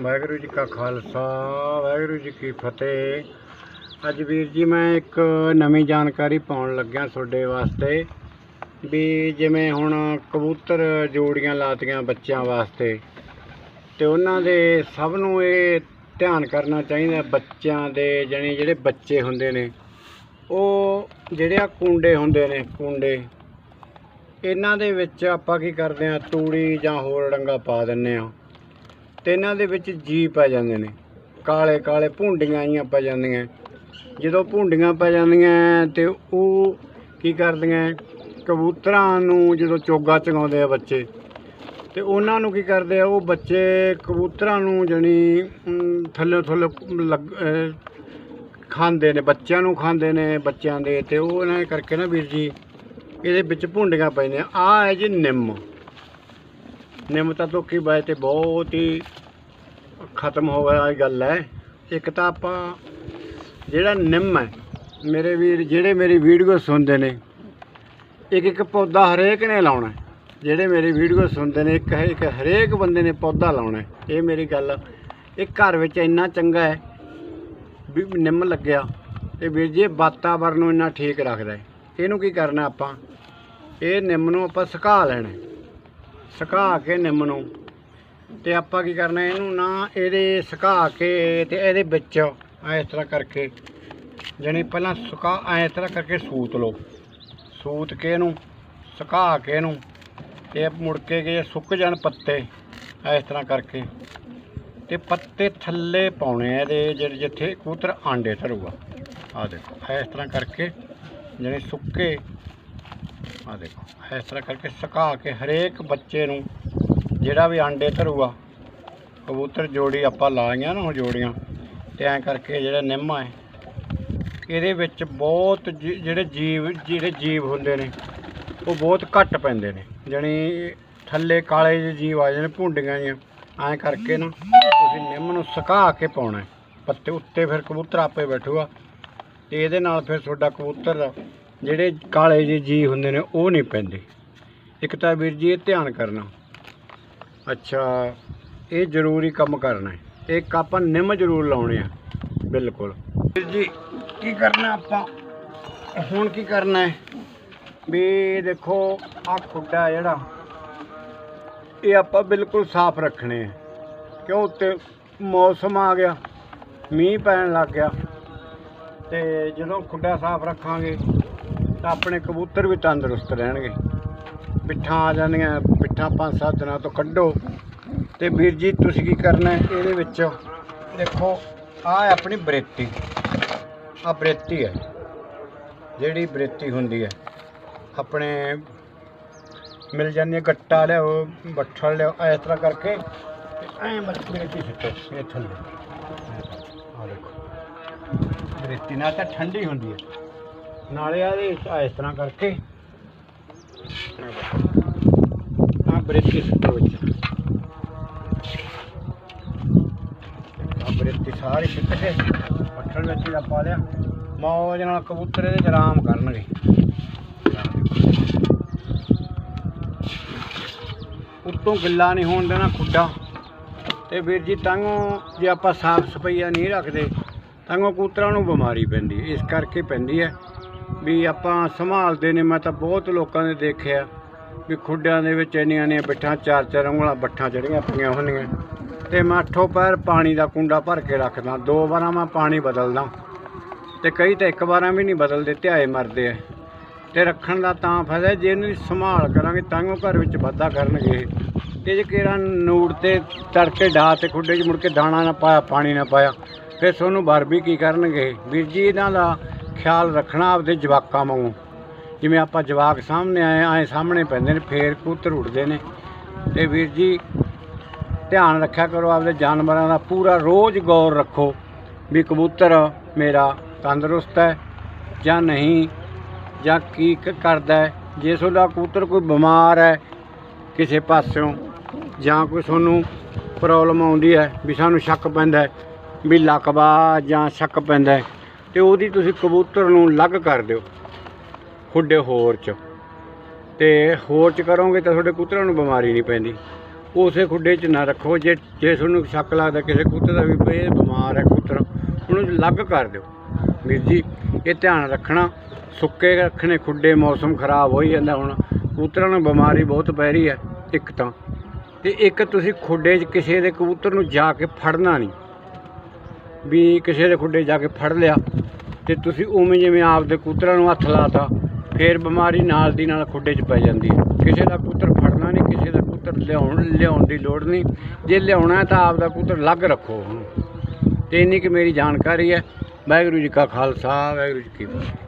ਵਾਹਿਗੁਰੂ ਜੀ ਕਾ ਖਾਲਸਾ, ਵਾਹਿਗੁਰੂ ਜੀ ਕੀ ਫਤਿਹ। ਅੱਜ ਵੀਰ ਜੀ ਮੈਂ ਇੱਕ ਨਵੀਂ ਜਾਣਕਾਰੀ ਪਾਉਣ ਲੱਗਿਆ ਤੁਹਾਡੇ ਵਾਸਤੇ ਵੀ ਜਿਵੇਂ ਹੁਣ ਕਬੂਤਰ ਜੋੜੀਆਂ ਲਾਤੀਆਂ ਬੱਚਿਆਂ ਵਾਸਤੇ, ਤੇ ਉਹਨਾਂ ਦੇ ਸਭ ਨੂੰ ਇਹ ਧਿਆਨ ਕਰਨਾ ਚਾਹੀਦਾ ਬੱਚਿਆਂ ਦੇ ਜਾਣੀ ਜਿਹੜੇ ਬੱਚੇ ਹੁੰਦੇ ਨੇ, ਉਹ ਜਿਹੜੇ ਆ ਕੁੰਡੇ ਹੁੰਦੇ ਨੇ ਕੁੰਡੇ, ਇਹਨਾਂ ਦੇ ਵਿੱਚ ਆਪਾਂ ਕੀ ਕਰਦੇ ਆ, ਤੂੜੀ ਜਾਂ ਹੋਰ ਡੰਗਾ ਪਾ ਦਿੰਨੇ ਆ। ਤੇ ਇਹਨਾਂ ਦੇ ਵਿੱਚ ਜੀ ਪੈ ਜਾਂਦੇ ਨੇ। ਕਾਲੇ ਕਾਲੇ ਭੁੰਡੀਆਂ ਆਈਆਂ ਪੈ ਜਾਂਦੀਆਂ। ਜਦੋਂ ਭੁੰਡੀਆਂ ਪੈ ਜਾਂਦੀਆਂ ਤੇ ਉਹ ਕੀ ਕਰਦੀਆਂ, ਕਬੂਤਰਾਂ ਨੂੰ ਜਦੋਂ ਚੋਗਾ ਚਗਾਉਂਦੇ ਆ ਬੱਚੇ, ਤੇ ਉਹਨਾਂ ਨੂੰ ਕੀ ਕਰਦੇ ਆ, ਉਹ ਬੱਚੇ ਕਬੂਤਰਾਂ ਨੂੰ ਜਣੀ ਥੱਲੇ ਥੱਲੇ ਲੱਗ ਖਾਂਦੇ ਨੇ, ਬੱਚਿਆਂ ਨੂੰ ਖਾਂਦੇ ਨੇ ਬੱਚਿਆਂ ਦੇ, ਤੇ ਉਹ ਇਹਨਾਂ ਕਰਕੇ ਨਾ ਵੀਰ ਜੀ, ਇਹਦੇ ਵਿੱਚ ਭੁੰਡੀਆਂ ਪੈਂਦੀਆਂ ਆ ਹੈ ਜੀ ਨਿੰਮ। ਨਿੰਮ ਤਾਂ ਧੋਖੀ ਬਾਏ ਤੇ ਬਹੁਤ ਹੀ ਖਤਮ ਹੋ ਗਿਆ ਗੱਲ ਹੈ। ਇੱਕ ਤਾਂ ਆਪਾਂ ਜਿਹੜਾ ਨਿੰਮ ਹੈ, ਮੇਰੇ ਵੀਰ ਜਿਹੜੇ ਮੇਰੀ ਵੀਡੀਓ ਸੁਣਦੇ ਨੇ, ਇੱਕ ਇੱਕ ਪੌਦਾ ਹਰੇਕ ਨੇ ਲਾਉਣਾ ਜਿਹੜੇ ਮੇਰੀ ਵੀਡੀਓ ਸੁਣਦੇ ਨੇ, ਇੱਕ ਇੱਕ ਹਰੇਕ ਬੰਦੇ ਨੇ ਪੌਦਾ ਲਾਉਣਾ ਇਹ ਮੇਰੀ ਗੱਲ ਇਹ ਘਰ ਵਿੱਚ ਇੰਨਾ ਚੰਗਾ ਹੈ ਵੀ ਨਿੰਮ ਲੱਗਿਆ ਤੇ ਵੀਰ ਜੀ ਵਾਤਾਵਰਨ ਨੂੰ ਇੰਨਾ ਠੀਕ ਰੱਖਦਾ ਹੈ। ਇਹਨੂੰ ਕੀ ਕਰਨਾ ਆਪਾਂ? ਇਹ ਨਿੰਮ ਨੂੰ ਆਪਾਂ ਸੁਕਾ ਲੈਣਾ ਸੁਕਾ ਕੇ ਨਿੰਮ ਨੂੰ। ਤੇ ਆਪਾਂ ਕੀ ਕਰਨਾ ਇਹਨੂੰ ਨਾ ਇਹਦੇ ਸੁਕਾ ਕੇ ਤੇ ਇਹਦੇ ਵਿੱਚ ਇਸ ਤਰ੍ਹਾਂ ਕਰਕੇ, ਜਾਣੀ ਪਹਿਲਾਂ ਸੁਕਾ ਇਸ ਤਰ੍ਹਾਂ ਕਰਕੇ ਸੂਤ ਲਓ। ਸੂਤ ਕੇ ਇਹਨੂੰ, ਸੁਕਾ ਕੇ ਇਹਨੂੰ, ਤੇ ਮੁੜ ਕੇ ਜੇ ਸੁੱਕ ਜਾਣ ਪੱਤੇ ਇਸ ਤਰ੍ਹਾਂ ਕਰਕੇ, ਤੇ ਪੱਤੇ ਥੱਲੇ ਪਾਉਣੇ ਆ ਇਹਦੇ ਜਿਹੜੇ ਜਿੱਥੇ ਕਬੂਤਰ ਆਂਡੇ ਧਰੂਗਾ। ਆ ਦੇਖੋ, ਇਸ ਤਰ੍ਹਾਂ ਕਰਕੇ, ਜਾਣੀ ਸੁੱਕੇ ਆ ਦੇਖੋ, ਇਸ ਤਰ੍ਹਾਂ ਕਰਕੇ ਸੁਕਾ ਕੇ ਹਰੇਕ ਬੱਚੇ ਨੂੰ ਜਿਹੜਾ ਵੀ ਆਂਡੇ ਧਰੂਗਾ ਕਬੂਤਰ ਜੋੜੀ ਆਪਾਂ ਲਾਈਆਂ ਨਾ ਉਹ ਜੋੜੀਆਂ, ਤੇ ਐਂ ਕਰਕੇ ਜਿਹੜਾ ਨਿੰਮ ਹੈ ਇਹਦੇ ਵਿੱਚ ਬਹੁਤ ਜੀ- ਜਿਹੜੇ ਜੀਵ ਜਿਹੜੇ ਜੀਵ ਹੁੰਦੇ ਨੇ, ਉਹ ਬਹੁਤ ਘੱਟ ਪੈਂਦੇ ਨੇ, ਜਾਣੀ ਥੱਲੇ ਕਾਲੇ ਜਿਹੇ ਜੀਵ ਆ ਜਾਂਦੇ ਭੁੰਡੀਆਂ ਜਿਹੀਆਂ, ਐਂ ਕਰਕੇ ਨਾ ਤੁਸੀਂ ਨਿੰਮ ਨੂੰ ਸੁਕਾ ਕੇ ਪਾਉਣਾ ਪੱਤੇ ਉੱਤੇ ਫਿਰ ਕਬੂਤਰ ਆਪੇ ਬੈਠੂਗਾ, ਤੇ ਇਹਦੇ ਨਾਲ ਫਿਰ ਤੁਹਾਡਾ ਕਬੂਤਰ ਜਿਹੜੇ ਕਾਲੇ ਜਿਹੇ ਜੀ ਹੁੰਦੇ ਨੇ, ਉਹ ਨਹੀਂ ਪੈਂਦੇ। ਇੱਕ ਤਾਂ ਵੀਰ ਜੀ, ਇਹ ਧਿਆਨ ਕਰਨਾ। ਅੱਛਾ, ਇਹ ਜ਼ਰੂਰੀ ਕੰਮ ਕਰਨਾ ਹੈ। ਇੱਕ ਆਪਾਂ ਨਿੰਮ ਜ਼ਰੂਰ ਲਾਉਣੇ ਆ, ਬਿਲਕੁਲ। ਵੀਰ ਜੀ, ਕੀ ਕਰਨਾ ਆਪਾਂ? ਹੁਣ ਕੀ ਕਰਨਾ ਹੈ? ਵੀ ਦੇਖੋ ਆ ਖੁੱਡਾ ਜਿਹੜਾ, ਇਹ ਆਪਾਂ ਬਿਲਕੁਲ ਸਾਫ਼ ਰੱਖਣੇ ਆ। ਕਿਉਂ? ਉੱਤੇ ਮੌਸਮ ਆ ਗਿਆ, ਮੀਂਹ ਪੈਣ ਲੱਗ ਗਿਆ। ਤੇ ਜਦੋਂ ਖੁੱਡਾ ਸਾਫ਼ ਰੱਖਾਂਗੇ ਤਾਂ ਆਪਣੇ ਕਬੂਤਰ ਵੀ ਤੰਦਰੁਸਤ ਰਹਿਣਗੇ। ਪਿੱਠਾਂ ਆ ਜਾਂਦੀਆਂ, ਪਿੱਠਾਂ ਪੰਜ ਸੱਤ ਦਿਨਾਂ ਤੋਂ ਕੱਢੋ। ਤੇ ਵੀਰ ਜੀ, ਤੁਸੀਂ ਕੀ ਕਰਨਾ ਇਹਦੇ ਵਿੱਚ ਦੇਖੋ, ਆਹ ਹੈ ਆਪਣੀ ਬਰੇਤੀ। ਆ ਬਰੇਤੀ ਹੈ। ਜਿਹੜੀ ਬਰੇਤੀ ਹੁੰਦੀ ਹੈ। ਆਪਣੇ ਮਿਲ ਜਾਂਦੀ ਹੈ ਗੱਟਾ ਲਿਆਓ, ਬੱਠਲ ਲਿਆਓ ਇਸ ਤਰ੍ਹਾਂ ਕਰਕੇ ਤੇ ਐਂ ਬਰੇਤੀ ਸਿੱਟੋ, ਇਹ ਥੱਲੇ। ਆ ਦੇਖੋ। ਬਰੇਤੀ ਨਾਲ ਤਾਂ ਠੰਡੀ ਹੁੰਦੀ ਹੈ। ਨਾਲੇ ਆ ਇਸ ਇਸ ਤਰ੍ਹਾਂ ਕਰਕੇ। ਆ ਬਰੇਤੀ ਸਿੱਟੋ ਵਿੱਚ। ਆ ਬਰੇਤੀ ਸਾਰੀ ਸਿੱਟ ਕੇ ਪੱਠਲ ਵਿੱਚ ਦਾ ਪਾ ਲਿਆ। ਮੌਜ ਨਾਲ ਕਬੂਤਰ ਇਹਦੇ ਚ ਆਰਾਮ ਕਰਨਗੇ। ਉੱਤੋਂ ਗਿੱਲਾ ਨਹੀਂ ਹੋਣ ਦੇਣਾ ਖੁੱਡਾ। ਤੇ ਵੀਰ ਜੀ ਤਾਂਗੋਂ ਜੇ ਆਪਾਂ ਸਾਫ਼ ਸਫਾਈਆ ਨਹੀਂ ਰੱਖਦੇ ਤਾਂਗੋਂ ਕਬੂਤਰਾਂ ਨੂੰ ਬਿਮਾਰੀ ਪੈਂਦੀ, ਇਸ ਕਰਕੇ ਪੈਂਦੀ ਹੈ। ਵੀ ਆਪਾਂ ਸੰਭਾਲਦੇ ਨੇ, ਮੈਂ ਤਾਂ ਬਹੁਤ ਲੋਕਾਂ ਦੇ ਦੇਖਿਆ ਵੀ ਖੁੱਡਿਆਂ ਦੇ ਵਿੱਚ ਇੰਨੀਆਂ ਨੇ ਬਿੱਠਾਂ ਚਾਰ ਚਾਰ ਉਂਗਲਾਂ, ਬੱਠਾਂ ਚੜੀਆਂ ਪਈਆਂ ਹੁੰਦੀਆਂ। ਤੇ ਮੈਂ ਅੱਠੋਂ ਪੈਰ ਪਾਣੀ ਦਾ ਕੁੰਡਾ ਭਰ ਕੇ ਰੱਖਦਾ, ਦੋ ਵਾਰਾਂ ਮੈਂ ਪਾਣੀ ਬਦਲਦਾ। ਤੇ ਕਈ ਤਾਂ ਇੱਕ ਵਾਰਾਂ ਵੀ ਨਹੀਂ ਬਦਲਦੇ, ਧਿਆਏ ਮਰਦੇ ਆ। ਤੇ ਰੱਖਣ ਦਾ ਤਾਂ ਫਾਇਦਾ ਜੇ ਇਹਨਾਂ ਦੀ ਸੰਭਾਲ ਕਰਾਂਗੇ ਤਾਂ ਉਹ ਘਰ ਵਿੱਚ ਵਾਧਾ ਕਰਨਗੇ ਤੇ ਜੇ ਕਿਹੜਾ ਨੂੜ ਤੇ ਤੜਕੇ ਢਾਹ ਤੇ ਖੁੱਡੇ 'ਚ ਮੁੜ ਕੇ ਦਾਣਾ ਨਾ ਪਾਇਆ, ਪਾਣੀ ਨਾ ਪਾਇਆ, ਫਿਰ ਤੁਹਾਨੂੰ ਭਰ ਵੀ ਕੀ ਕਰਨਗੇ? ਵੀਰ ਜੀ, ਇਹਨਾਂ ਦਾ ਖਿਆਲ ਰੱਖਣਾ ਆਪਦੇ ਜਵਾਕਾਂ ਵਾਂਗੂ। ਜਿਵੇਂ ਆਪਾਂ ਜਵਾਕ ਸਾਹਮਣੇ ਆਏ ਆਏ ਸਾਹਮਣੇ ਪੈਂਦੇ ਨੇ, ਫੇਰ ਕਬੂਤਰ ਉੱਡਦੇ ਨੇ। ਤੇ ਵੀਰ ਜੀ, ਧਿਆਨ ਰੱਖਿਆ ਕਰੋ ਆਪਦੇ ਜਾਨਵਰਾਂ ਦਾ ਪੂਰਾ ਰੋਜ਼ ਗੌਰ ਰੱਖੋ ਵੀ ਕਬੂਤਰ ਮੇਰਾ ਤੰਦਰੁਸਤ ਹੈ ਜਾਂ ਨਹੀਂ, ਜਾਂ ਕੀ ਕਰਦਾ ਜੇ ਤੁਹਾਡਾ ਕਬੂਤਰ ਕੋਈ ਬਿਮਾਰ ਹੈ ਕਿਸੇ ਪਾਸਿਓਂ ਜਾਂ ਕੋਈ ਤੁਹਾਨੂੰ ਪ੍ਰੋਬਲਮ ਆਉਂਦੀ ਹੈ ਵੀ ਸਾਨੂੰ ਸ਼ੱਕ ਪੈਂਦਾ ਵੀ ਲਕਵਾ ਜਾਂ ਸ਼ੱਕ ਪੈਂਦਾ ਤੇ ਉਹਦੀ ਤੁਸੀਂ ਕਬੂਤਰ ਨੂੰ ਅਲੱਗ ਕਰ ਦਿਓ ਖੁੱਡੇ ਹੋਰ ਚ। ਤੇ ਹੋਰ ਚ ਕਰੋਗੇ ਤਾਂ ਤੁਹਾਡੇ ਕਬੂਤਰਾਂ ਨੂੰ ਬਿਮਾਰੀ ਨਹੀਂ ਪੈਂਦੀ। ਉਸੇ ਖੁੱਡੇ 'ਚ ਨਾ ਰੱਖੋ, ਜੇ ਜੇ ਤੁਹਾਨੂੰ ਸ਼ੱਕ ਲੱਗਦਾ ਕਿਸੇ ਕੁੱਤੇ ਦਾ ਵੀ ਇਹ ਬਿਮਾਰ ਹੈ ਕਬੂਤਰ, ਉਹਨੂੰ ਅਲੱਗ ਕਰ ਦਿਓ। ਵੀਰ ਜੀ, ਇਹ ਧਿਆਨ ਰੱਖਣਾ, ਸੁੱਕੇ ਰੱਖਣੇ ਖੁੱਡੇ, ਮੌਸਮ ਖਰਾਬ ਹੋਈ ਜਾਂਦਾ ਹੁਣ, ਕਬੂਤਰਾਂ ਨੂੰ ਬਿਮਾਰੀ ਬਹੁਤ ਪੈ ਰਹੀ ਹੈ, ਇੱਕ ਤਾਂ। ਤੇ ਇੱਕ ਤੁਸੀਂ ਖੁੱਡੇ 'ਚ ਕਿਸੇ ਦੇ ਕਬੂਤਰ ਨੂੰ ਜਾ ਕੇ ਫੜਨਾ ਨਹੀਂ। ਵੀ ਕਿਸੇ ਦੇ ਖੁੱਡੇ ਜਾ ਕੇ ਫੜ ਲਿਆ ਤੇ ਤੁਸੀਂ ਉਵੇਂ ਜਿਵੇਂ ਆਪਦੇ ਕਬੂਤਰਾਂ ਨੂੰ ਹੱਥ ਲਾਤਾ, ਫੇਰ ਬਿਮਾਰੀ ਨਾਲ ਦੀ ਨਾਲ ਖੁੱਡੇ 'ਚ ਪੈ ਜਾਂਦੀ ਹੈ। ਕਿਸੇ ਦਾ ਕਬੂਤਰ ਫੜਨਾ ਨਹੀਂ, ਕਿਸੇ ਦਾ ਕਬੂਤਰ ਲਿਆਉਣ ਲਿਆਉਣ ਦੀ ਲੋੜ ਨਹੀਂ। ਜੇ ਲਿਆਉਣਾ ਹੈ ਤਾਂ ਆਪਦਾ ਕਬੂਤਰ ਅਲੱਗ ਰੱਖੋ ਉਹਨੂੰ। ਤੇ ਇੰਨੀ ਕਿ ਮੇਰੀ ਜਾਣਕਾਰੀ ਹੈ। ਵਾਹਿਗੁਰੂ ਜੀ ਕਾ ਖਾਲਸਾ, ਵਾਹਿਗੁਰੂ ਜੀ ਕੀ ਫਤਿਹ।